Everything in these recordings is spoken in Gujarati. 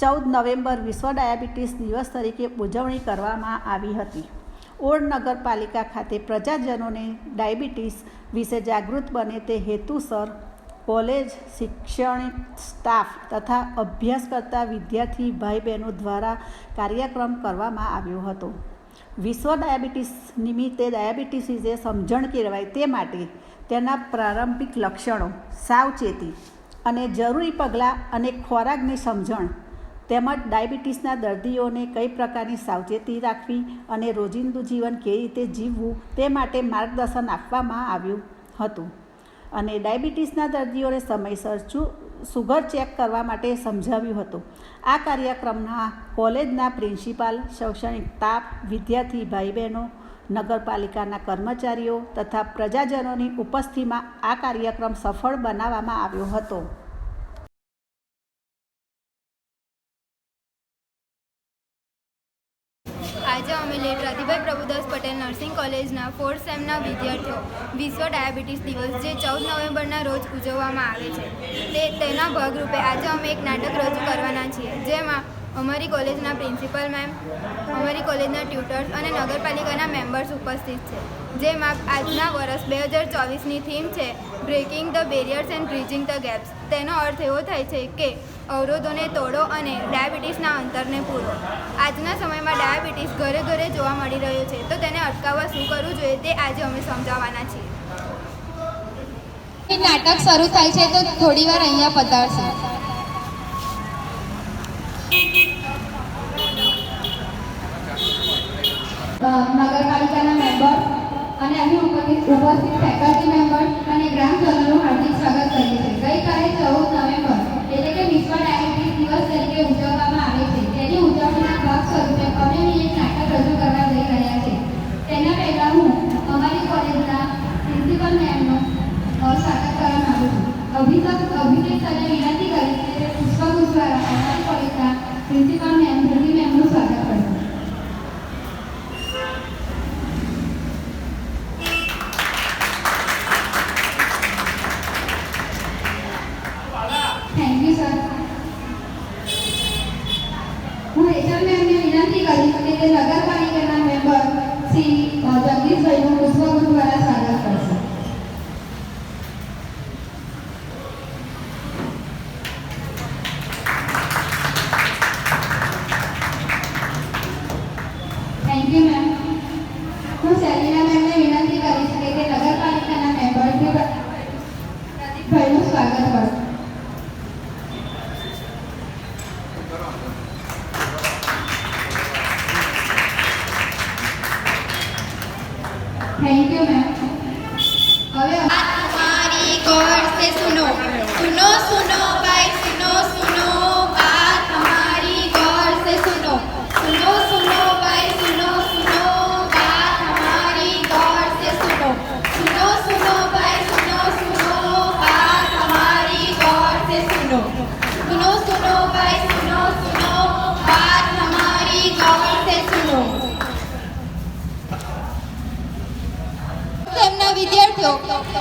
ચૌદ નવેમ્બર વિશ્વ ડાયાબિટીસ દિવસ તરીકે ઉજવણી કરવામાં આવી હતી. ઓડ નગરપાલિકા ખાતે પ્રજાજનોને ડાયાબિટીસ વિશે જાગૃત બને તે હેતુસર કોલેજ શૈક્ષણિક સ્ટાફ તથા અભ્યાસ કરતા વિદ્યાર્થી ભાઈ બહેનો દ્વારા કાર્યક્રમ કરવામાં આવ્યો હતો. વિશ્વ ડાયાબિટીસ નિમિત્તે ડાયાબિટીસ વિશે સમજણ કેળવાય તે માટે તેના પ્રારંભિક લક્ષણો સાવચેતી અને જરૂરી પગલાં અને ખોરાકની સમજણ તેમજ ડાયાબિટીસના દર્દીઓને કઈ પ્રકારની સાવચેતી રાખવી અને રોજિંદુ જીવન કેવી રીતે જીવવું તે માટે માર્ગદર્શન આપવામાં આવ્યું હતું. અને ડાયાબિટીસના દર્દીઓને સમયસર સુગર ચેક કરવા માટે સમજાવ્યું હતું. આ કાર્યક્રમના કોલેજના પ્રિન્સિપાલ, શૈક્ષણિક તાપ વિદ્યાર્થી ભાઈ બહેનો નગરપાલિકાના કર્મચારીઓ તથા પ્રજાજનોની ઉપસ્થિતિમાં આ કાર્યક્રમ સફળ બનાવવામાં આવ્યો હતો. ફોર્થ સેમના વિદ્યાર્થીઓ વિશ્વ ડાયાબિટીસ દિવસ જે ચૌદ નવેમ્બરના રોજ ઉજવવામાં આવે છે. તે તેના ભાગરૂપે આજે અમે એક નાટક રજૂ કરવાના છીએ, જેમાં અમારી કોલેજના પ્રિન્સિપલ મેમ, અમારી કોલેજના ટ્યુટર્સ અને નગરપાલિકાના મેમ્બર્સ ઉપસ્થિત છે. જેમાં આજના વર્ષ બે હજાર ચોવીસની થીમ છે breaking the barriers and bridging the gaps તેનો અર્થ એવો થાય છે કે અવરોધોને તોડો અને ડાયાબિટીસના અંતરને પૂરો. આજના સમયમાં ડાયાબિટીસ ઘરે ઘરે જોવા મળી રહ્યો છે તો તેને અટકાવવા શું કરવું જોઈએ તે આજે અમે સમજાવવાના છીએ. નાટક શરૂ થાય છે તો થોડી વાર અહીંયા પધારશે. નગરપાલિકાના મેમ્બર અને અહીં ઉપસ્થિત ઉપસ્થિત ફેકલ્ટી મેમ્બર અને ગ્રામજનોનું હાર્દિક સ્વાગત કરીએ છીએ. ગઈકાલે ચૌદ નવેમ્બર એટલે કે વિશ્વ ડાયાબિટીસ દિવસ તરીકે ઉજવવામાં આવે છે. તેની ઉજવણીના ભાગ સ્વરૂપે અમે એક નાટક રજૂ કરવા જઈ રહ્યા છે. તેના પહેલાં હું અમારી કોલેજના પ્રિન્સિપલ મેમનો સ્વાગત કરવા માગું છું. અભિષેક અભિષેક સરને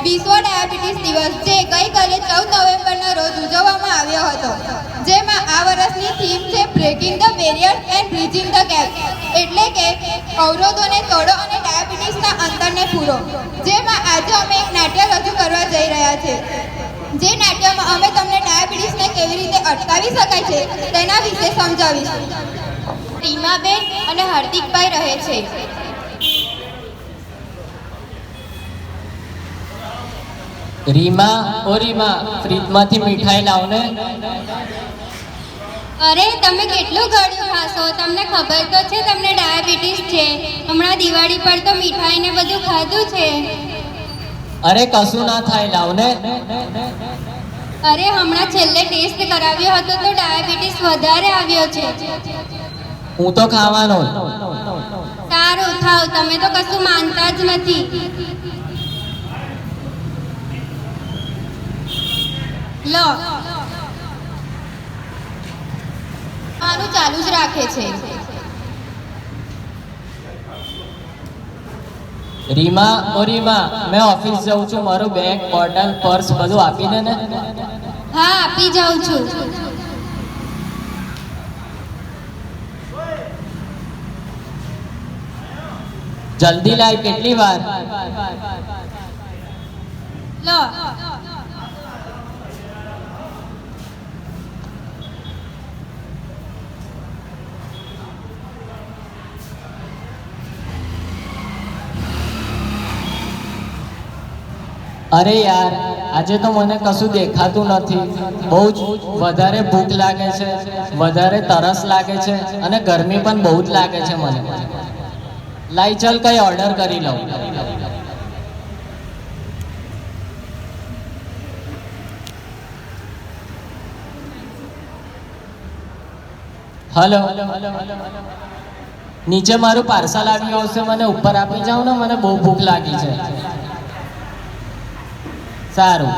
વિશ્વ ડાયાબિટીસ દિવસ જે ગઈકાલે ચૌદ નવેમ્બરના રોજ ઉજવવામાં આવ્યો હતો, જેમાં આ વર્ષની થીમ છે breaking the barriers and bridging the gap એટલે કે અવરોધોને તોડો અને ડાયાબિટીસના અંતરને પૂરો, જેમાં આજે અમે એક નાટ્ય રજૂ કરવા જઈ રહ્યા છે. જે નાટ્યમાં અમે તમને ડાયાબિટીસને કેવી રીતે અટકાવી શકાય છે તેના વિશે સમજાવીશું. રીમાબેન અને હાર્દિકભાઈ રહે છે. રીમા ઓ રીમા ફ્રીજમાંથી મીઠાઈ લાવને અરે તમે કેટલું ગળ્યું ખાશો? તમને ખબર તો છે તમને ડાયાબિટીસ છે. હમણાં દિવાળી પર તો મીઠાઈ ને બધું ખાધું છે. અરે કશું ના થાય લાવને અરે હમણાં છેલ્લે ટેસ્ટ કરાવ્યો હતો તો ડાયાબિટીસ વધારે આવ્યો છે. હું તો ખાવાનો. સારું થાવ. તમે તો કશું માનતા જ નથી. લ ચાલુ જ રાખે છે. રીમા ઓ રીમા મેં ઓફિસ જાઉં છું મારું બેગ બોટલ પર્સ બધું આપી દે ને. હા આપી જાઉં છું. જલ્દી લાય કેટલી વાર? લો. અરે યાર, આજે તો મને કશું દેખાતું નથી. બહુ જ વધારે ભૂખ લાગે છે, વધારે તરસ લાગે છે અને ગરમી પણ બહુ જ લાગે છે મને. લાઈ, ચાલ કઈ ઓર્ડર કરી લઉં. હલો. નીચે મારું પાર્સલ આવ્યું આવશે મને ઉપર આપી જાઓ ને, મને બહુ ભૂખ લાગી છે. સારું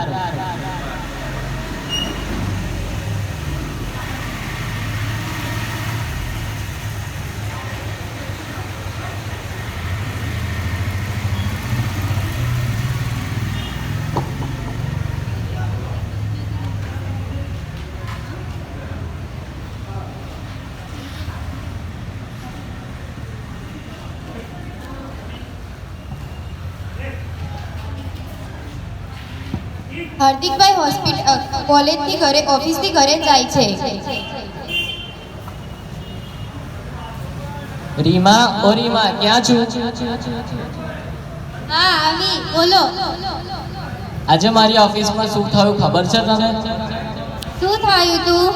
હાર્દિકભાઈ હોસ્પિટલ કોલેજથી ઘરે ઓફિસથી ઘરે જાય છે. રીમા ઓ રીમા ક્યાં છું? હા આવી બોલો. આજે મારી ઓફિસમાં શું થયું ખબર છે તને? શું થયું તું?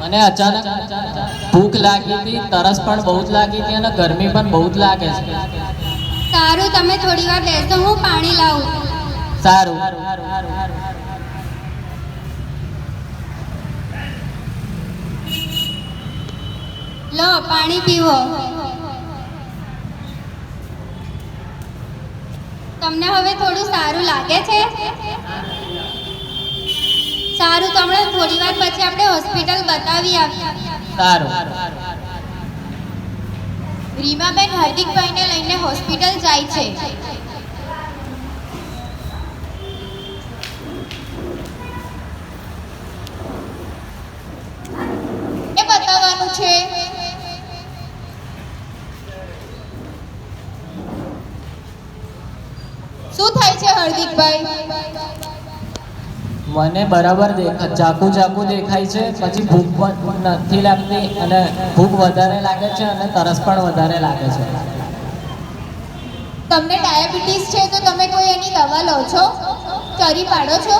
મને અચાનક ભૂખ લાગી હતી તરસ પણ બહુ જ લાગી હતી અને ગરમી પણ બહુ જ લાગે છે. સારું તમે થોડી વાર બેસો હું પાણી લાવું. સારું. લો પાણી પીવો. તમને હવે થોડું સારું લાગે છે? સારું તમને થોડી વાર પછી આપણે હોસ્પિટલ બતાવી આવીએ. સારું. રીમાબેન હાર્દિકભાઈને લઈને હોસ્પિટલ જાય છે. મને બરાબર ચાકુ ચાકુ દેખાય છે પછી ભૂખ પણ નથી લાગતી અને ભૂખ વધારે લાગે છે અને તરસ પણ વધારે લાગે છે. તમને ડાયાબિટીસ છે તો તમે કોઈ એની દવા લો છો? ચરી પાડો છો?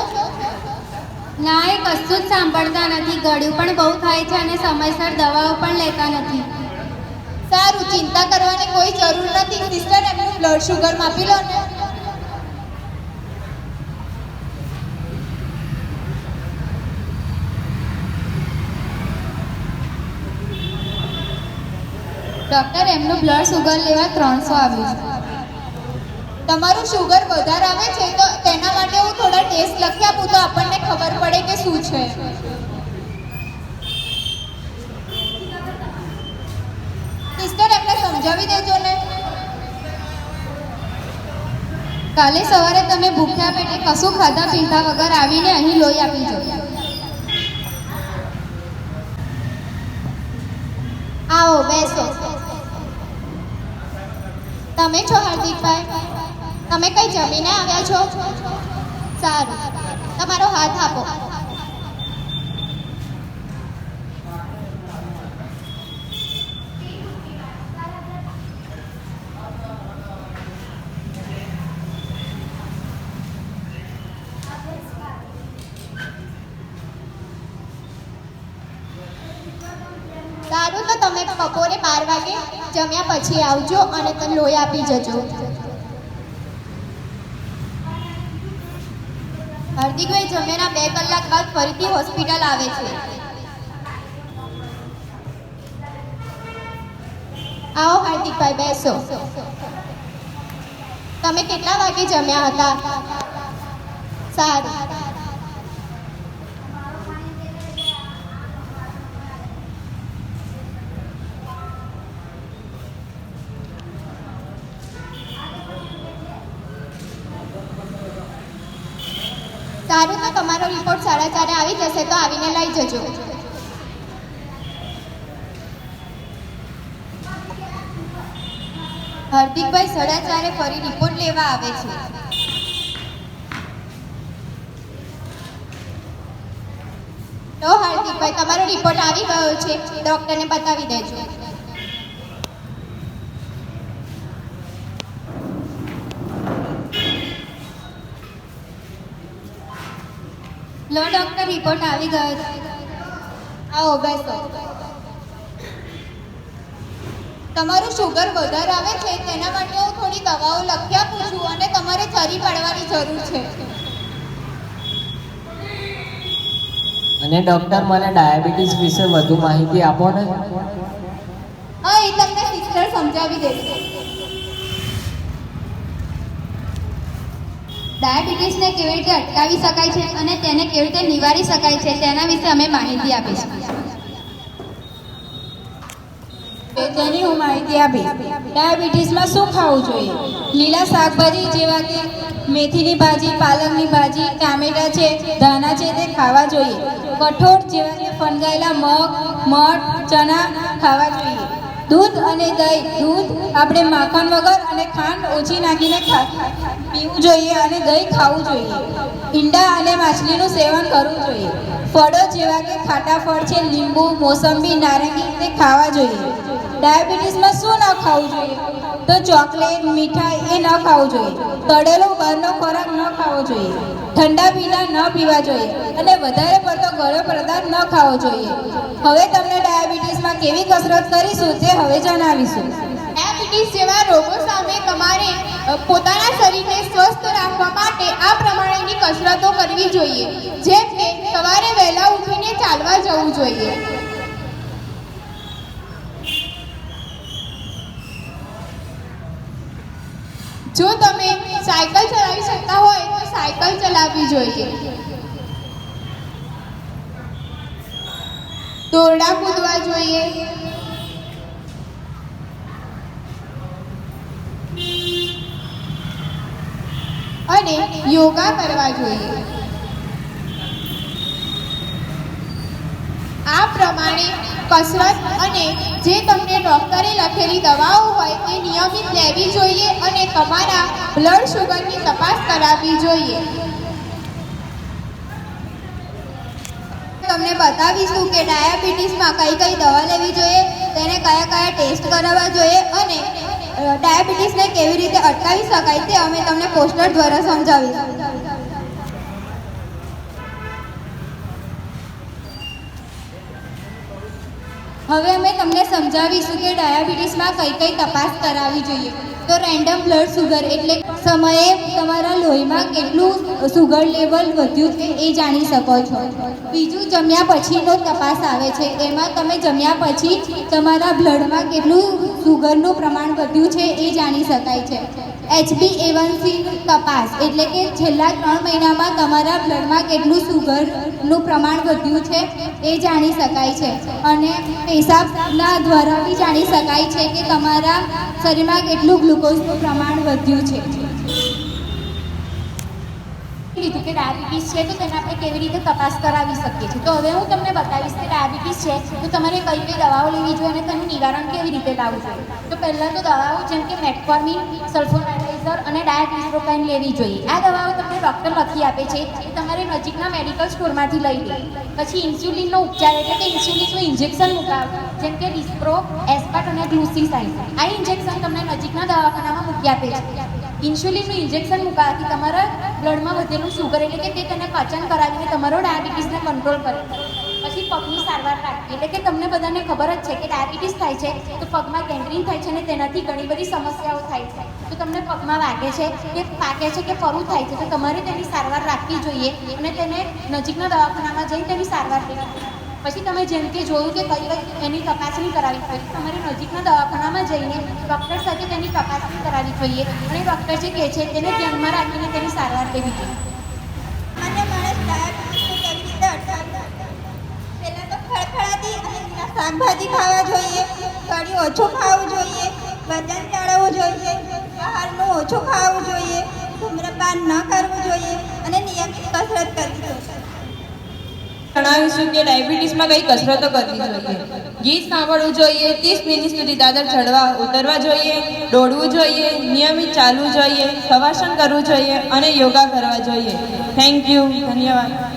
ના એ કશું જ સાંભળતા નથી. ગળ્યું પણ બહુ થાય છે અને સમયસર દવાઓ પણ લેતા નથી. સારું ચિંતા કરવાની કોઈ જરૂર નથી. સિસ્ટર એમનું બ્લડ શુગર માપી લો ને. ડૉક્ટર એમનું બ્લડ શુગર લેવા ત્રણસો આવ્યું છે. તમારું શુગર વધારે આવે છે તો તેના માટે હું થોડા ટેસ્ટ લખી આપું તો આપણને ખબર પડે કે શું છે. સિસ્ટર એમને સમજાવી દેજો ને. કાલે સવારે તમે ભૂખ્યા પેટે કશું ખાધા પીધા વગર આવીને અહીં લોહી આપી જજો આવો, બેસો. તમે છો હાર્દિકભાઈ? તમે કઈ જમીને આવ્યા છો? સારું. તમારો હાથ આપો. સારું, તો તમે બપોરે બાર વાગે જમ્યા પછી આવજો અને તમે લોહી આપી જજો. હાર્દિકભાઈ, જમ્યાના બે કલાક બાદ ફરીથી હોસ્પિટલ આવે છે. આવો હાર્દિકભાઈ, બેસો. તમે કેટલા વાગે જમ્યા હતા? સારું તો તમારો રિપોર્ટ સાડા ચારે આવી જશે તો આવીને લઈ જજો. હાર્દિકભાઈ સાડા ચારે ફરી રિપોર્ટ લેવા આવે છે. તો હાર્દિકભાઈ, તમારો રિપોર્ટ આવી ગયો છે. ડૉક્ટરને બતાવી દેજો લો ડૉક્ટર રિપોર્ટ આવી ગયો આવો બેસો. તમારું શુગર વધારે આવે છે તેના માટે હું થોડી દવાઓ લખી આપું છું અને તમારે થરી પાડવાની જરૂર છે. અને ડૉક્ટર મને ડાયાબિટીસ વિશે વધુ માહિતી આપો ને. હા એ તમને સિસ્ટર સમજાવી દેશે. ડાયાબિટીસને કેવી રીતે અટકાવી શકાય છે અને તેને કેવી રીતે નિવારી શકાય છે તેના વિશે અમે માહિતી આપીશું. તેની હું માહિતી આપી, ડાયાબિટીસમાં શું ખાવું જોઈએ? લીલા શાકભાજી જેવા કે મેથીની ભાજી, પાલકની ભાજી, ટામેટા છે, ધાણા છે તે ખાવા જોઈએ. કઠોળ જેવા કે ફણગાયેલા મગ, મઠ, ચણા ખાવા જોઈએ. દૂધ અને દહીં, દૂધ આપણે માખણ વગર અને ખાંડ ઓછી નાખીને પીવું જોઈએ અને દહીં ખાવું જોઈએ. ઈંડા અને માછલીનું સેવન કરવું જોઈએ. ફળો જેવા કે ખાટા ફળ છે, લીંબુ, મોસંબી, નારંગી તે ખાવા જોઈએ. ડાયાબિટીસમાં શું ન ખાવું જોઈએ? તો ચોકલેટ, મીઠાઈ એ ન ખાવું જોઈએ. તળેલો બહારનો ખોરાક ન ખાવો જોઈએ. ઠંડા પીણા ન પીવા જોઈએ અને વધારે પડતો ગળ્યો પદાર્થ ન ખાવો જોઈએ. હવે તમને ડાયાબિટીસમાં કેવી કસરત કરીશું તે હવે જણાવીશું. ડાયાબિટીસ જેવા રોગો સામે તમારે પોતાના શરીરને સ્વસ્થ રાખવા માટે આ પ્રમાણેની કસરતો કરવી જોઈએ. જેમ કે, સવારે વહેલા ઉઠીને ચાલવા જવું જોઈએ. જો તમે સાયકલ ચલાવી શકતા હોય, તો સાયકલ ચલાવવી જોઈએ. દોરડા કૂદવા જોઈએ. અને યોગા કરવા જોઈએ. આ પ્રમાણે કસરત અને જે તમને ડૉક્ટરે લખેલી દવાઓ હોય તે નિયમિત લેવી જોઈએ અને તમારા બ્લડ શુગરની તપાસ કરાવવી જોઈએ. તમને બતાવીશું કે ડાયાબિટીસમાં કઈ કઈ દવા લેવી જોઈએ, તેને કયા કયા ટેસ્ટ કરાવવા જોઈએ અને ડાયાબિટીસને કેવી રીતે અટકાવી શકાય તે અમે તમને પોસ્ટર દ્વારા સમજાવીશું. હવે અમે તમને સમજાવીશું કે ડાયાબિટીસમાં કઈ કઈ તપાસ કરાવવી જોઈએ. તો રેન્ડમ બ્લડ સુગર એટલે સમયે તમારા લોહીમાં કેટલું સુગર લેવલ વધ્યું છે એ જાણી શકો છો. બીજું, જમ્યા પછીનો તપાસ આવે છે. એમાં તમે જમ્યા પછી તમારા બ્લડમાં કેટલું સુગરનું પ્રમાણ વધ્યું છે એ જાણી શકાય છે. એચબી એવનસી તપાસ. એટલે કે છેલ્લા ત્રણ મહિનામાં તમારા બ્લડમાં કેટલું સુગરનું પ્રમાણ વધ્યું છે એ જાણી શકાય છે. અને પેશાબના દ્વારા બી જાણી શકાય છે કે તમારા શરીરમાં કેટલું ગ્લુકોઝનું પ્રમાણ વધ્યું છે. લીધું કે ડાયાબિટીસ છે તો તેને આપણે કેવી રીતે તપાસ કરાવી શકીએ છીએ? તો હવે હું તમને બતાવીશ કે ડાયાબિટીસ છે તો તમારે કઈ કઈ દવાઓ લેવી જોઈએ અને તેનું નિવારણ કેવી રીતે લાવવું જોઈએ? તો પહેલાં તો દવાઓ જેમ કે મેટફોર્મિન સલ્ફોનાઇઝર અને ડાયક્લિસ્ટ્રોકાઇન લેવી જોઈએ. આ દવાઓ તમને ડૉક્ટર લખી આપે છે એ તમારે નજીકના મેડિકલ સ્ટોરમાંથી લઈ લે. પછી ઇન્સ્યુલિનનો ઉપચાર એટલે કે ઇન્સ્યુલિનનું ઇન્જેક્શન મુકાવ, જેમ કે ડિસ્પ્રો, એસ્પાટ અને ગ્લુસીસાઇન આ ઇન્જેક્શન તમને નજીકના દવાખાનામાં મૂકી આપે છે. ઇન્સ્યુલિનનું ઇન્જેક્શન મુકાવાથી તમારા બ્લડમાં વધેલું શુગર એટલે કે તે તેને પાચન કરાવીને તમારો ડાયાબિટીસને કંટ્રોલ કરે. પછી પગની સારવાર રાખવી. એટલે કે તમને બધાને ખબર જ છે કે ડાયાબિટીસ થાય છે, તો પગમાં ગેંગ્રીન થાય છે અને તેનાથી ઘણી બધી સમસ્યાઓ થાય છે. તો તમને પગમાં વાગે છે કે પાકે છે કે પરું થાય છે, તો તમારે તેની સારવાર રાખવી જોઈએ અને તેને નજીકના દવાખાનામાં જઈને તેની સારવાર લેવી પછી તમે જેમ કે જોયું કે કઈ કઈ એની તપાસણી કરાવી જોઈએ તમારે નજીકના દવાખાનામાં જઈને ડૉક્ટર સાથે તેની તપાસણી કરાવવી જોઈએ અને ડૉક્ટર જે કહે છે તેને ધ્યાનમાં રાખીને તેની સારવાર લેવી જોઈએ. અને શાકભાજી ખાવા જોઈએ, કઢી ઓછું ખાવું જોઈએ, વજન જાળવવું જોઈએ, બહારનું ઓછું ખાવું જોઈએ, ધૂમ્રપાન ન કરવું જોઈએ અને નિયમિત કસરત કરવી જોઈએ. જણાવીશું કે ડાયાબિટીસમાં કઈ કસરતો કરવી જોઈએ. ગીત સાંભળવું જોઈએ, ત્રીસ મિનિટ સુધી દાદર ચડવા ઉતરવા જોઈએ, દોડવું જોઈએ, નિયમિત ચાલવું જોઈએ, સવાસન કરવું જોઈએ અને યોગા કરવા જોઈએ. થેન્ક યુ ધન્યવાદ.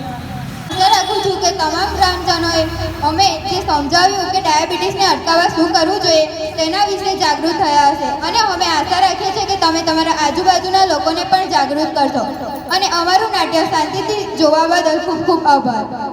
આશા રાખું છું કે તમામ ગ્રામજનોએ અમે જે સમજાવ્યું કે ડાયાબિટીસને અટકાવવા શું કરવું જોઈએ, તેના વિશે જાગૃત થયા હશે. અને અમે આશા રાખીએ છીએ કે તમે તમારા આજુબાજુના લોકોને પણ જાગૃત કરશો. અને અમારું નાટ્ય શાંતિથી જોવા બદલ ખૂબ ખૂબ આભાર.